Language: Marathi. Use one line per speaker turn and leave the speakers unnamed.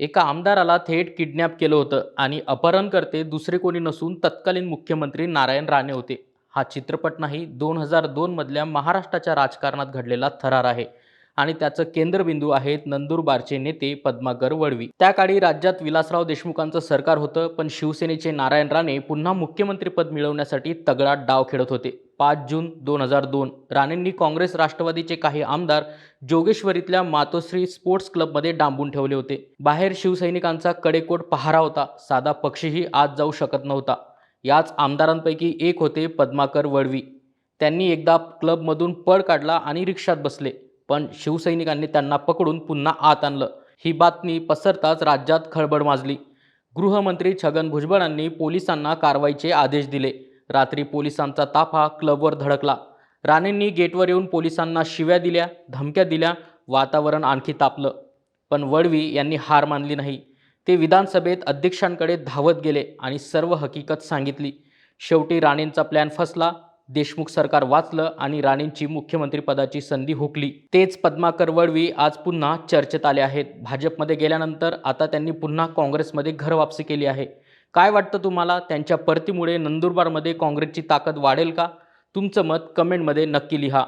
एका आमदाराला थेट किडनॅप केलं होतं आणि अपहरणकर्ते दुसरे कोणी नसून तत्कालीन मुख्यमंत्री नारायण राणे होते. हा चित्रपट नाही दोन हजार दोनमधल्या महाराष्ट्राच्या राजकारणात घडलेला थरार आहे आणि त्याचं केंद्रबिंदू आहेत नंदुरबारचे नेते पद्माकर वडवी. त्या काळी राज्यात विलासराव देशमुखांचं सरकार होतं पण शिवसेनेचे नारायण राणे पुन्हा मुख्यमंत्रीपद मिळवण्यासाठी तगडा डाव खेळत होते. पाच जून दोन हजार दोन. राणेंनी काँग्रेस राष्ट्रवादीचे काही आमदार जोगेश्वरीतल्या मातोश्री स्पोर्ट्स क्लबमध्ये डांबून ठेवले होते. बाहेर शिवसैनिकांचा कडेकोट पहारा होता. साधा पक्षीही आत जाऊ शकत नव्हता. याच आमदारांपैकी एक होते पद्माकर वळवी त्यांनी एकदा क्लबमधून पळ काढला आणि रिक्षात बसले. पण शिवसैनिकांनी त्यांना पकडून पुन्हा आत आणलं. ही बातमी पसरताच राज्यात खळबळ माजली. गृहमंत्री छगन भुजबळांनी पोलिसांना कारवाईचे आदेश दिले. रात्री पोलिसांचा ताफा क्लबवर धडकला. राणेंनी गेटवर येऊन पोलिसांना शिव्या दिल्या धमक्या दिल्या वातावरण आणखी तापलं. पण वडवी यांनी हार मानली नाही. ते विधानसभेत अध्यक्षांकडे धावत गेले आणि सर्व हकीकत सांगितली. शेवटी राणेंचा प्लॅन फसला. देशमुख सरकार वाचलं आणि राणेंची मुख्यमंत्रीपदाची संधी हुकली. तेच पद्माकर वडवी आज पुन्हा चर्चेत आले आहेत. भाजपमध्ये गेल्यानंतर आता त्यांनी पुन्हा काँग्रेसमध्ये घरवापसी केली आहे. काय वाटतं तुम्हाला? त्यांच्या परतीमुळे नंदुरबारमध्ये काँग्रेसची ताकद वाढेल का? तुमचं मत कमेंटमध्ये नक्की लिहा.